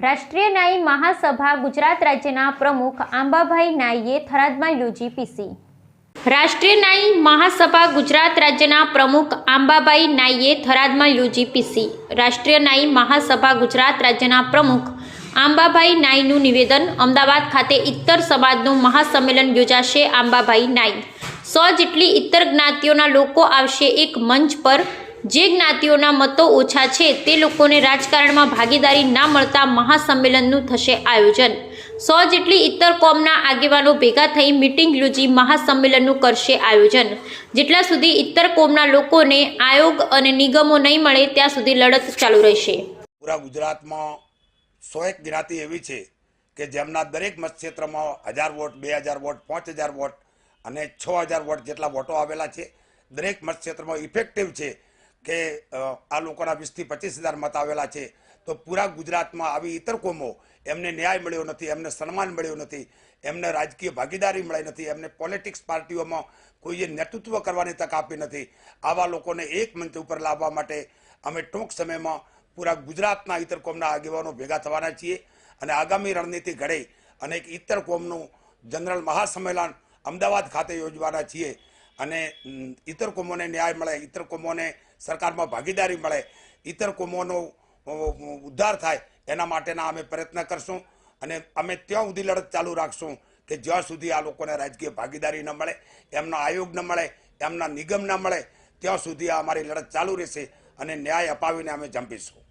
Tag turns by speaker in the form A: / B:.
A: રાષ્ટ્રીય નાઈ મહાસભા ગુજરાત રાજ્યના પ્રમુખ આંબાભાઈ નાઈએ થરાદમાં યોજી પીસી રાષ્ટ્રીય નાઈ મહાસભા ગુજરાત રાજ્યના પ્રમુખ આંબાભાઈ નાઈએ થરાદમાં યોજી પીસી રાષ્ટ્રીય નાઈ મહાસભા ગુજરાત રાજ્યના પ્રમુખ આંબાભાઈ નાઈનું નિવેદન અમદાવાદ ખાતે ઇત્તર સમાજનું મહાસંમેલન યોજાશે આંબાભાઈ નાઈ. સો જેટલી ઇત્તર જ્ઞાતિઓના લોકો આવશે એક મંચ પર જે જ્ઞાતિઓના મતો ઓછા છે, તે લોકોને રાજકારણમાં ભાગીદારી ના મળતા મહાસંમેલનનું થશે આયોજન. સો જેટલી ઇતર કોમના આગેવાનો ભેગા થઈ મિટિંગ યોજી મહાસંમેલનનું કરશે આયોજન. જેટલા સુધી ઇતર કોમના લોકોને આયોગ અને નિગમો નહીં મળે, ત્યાં સુધી લડત ચાલુ રહેશે.
B: પૂરા ગુજરાતમાં સો એક જ્ઞાતિ એવી છે કે જેમના દરેક મતક્ષેત્રમાં હજાર વોટ, બે હજાર વોટ, પાંચ હજાર વોટ અને છ હજાર વોટ જેટલા વોટો આવેલા છે. દરેક મતક્ષેત્રમાં ઇફેક્ટિવ છે. કે આ લોકોના વીસથી પચીસ હજાર મત આવેલા છે. તો પૂરા ગુજરાતમાં આવી ઇતર કોમો એમને ન્યાય મળ્યો નથી, એમને સન્માન મળ્યું નથી, એમને રાજકીય ભાગીદારી મળી નથી, એમને પોલિટિક્સ પાર્ટીઓમાં કોઈએ નેતૃત્વ કરવાની તક આપી નથી. આવા લોકોને એક મંચ ઉપર લાવવા માટે અમે ટૂંક સમયમાં પૂરા ગુજરાતના ઇતર કોમના આગેવાનો ભેગા થવાના છીએ. અને આગામી રણનીતિ ઘડે અને એક ઇતર કોમનું જનરલ મહાસંમેલન અમદાવાદ ખાતે યોજવાના છીએ. અને ઇતર કોમોને ન્યાય મળે ઇતર કોમોને સરકારમાં ભાગીદારી મળે ઇતર કોમોનો ઉદ્ધાર થાય, એના માટેના અમે પ્રયત્ન કરશું અને અમે ત્યાં સુધી લડત ચાલુ રાખશું કે જ્યાં સુધી આ લોકોને રાજકીય ભાગીદારી ન મળે, એમના આયોગ ન મળે, એમના નિગમ ન મળે, ત્યાં સુધી અમારી લડત ચાલુ રહેશે અને ન્યાય અપાવીને અમે જંપીશું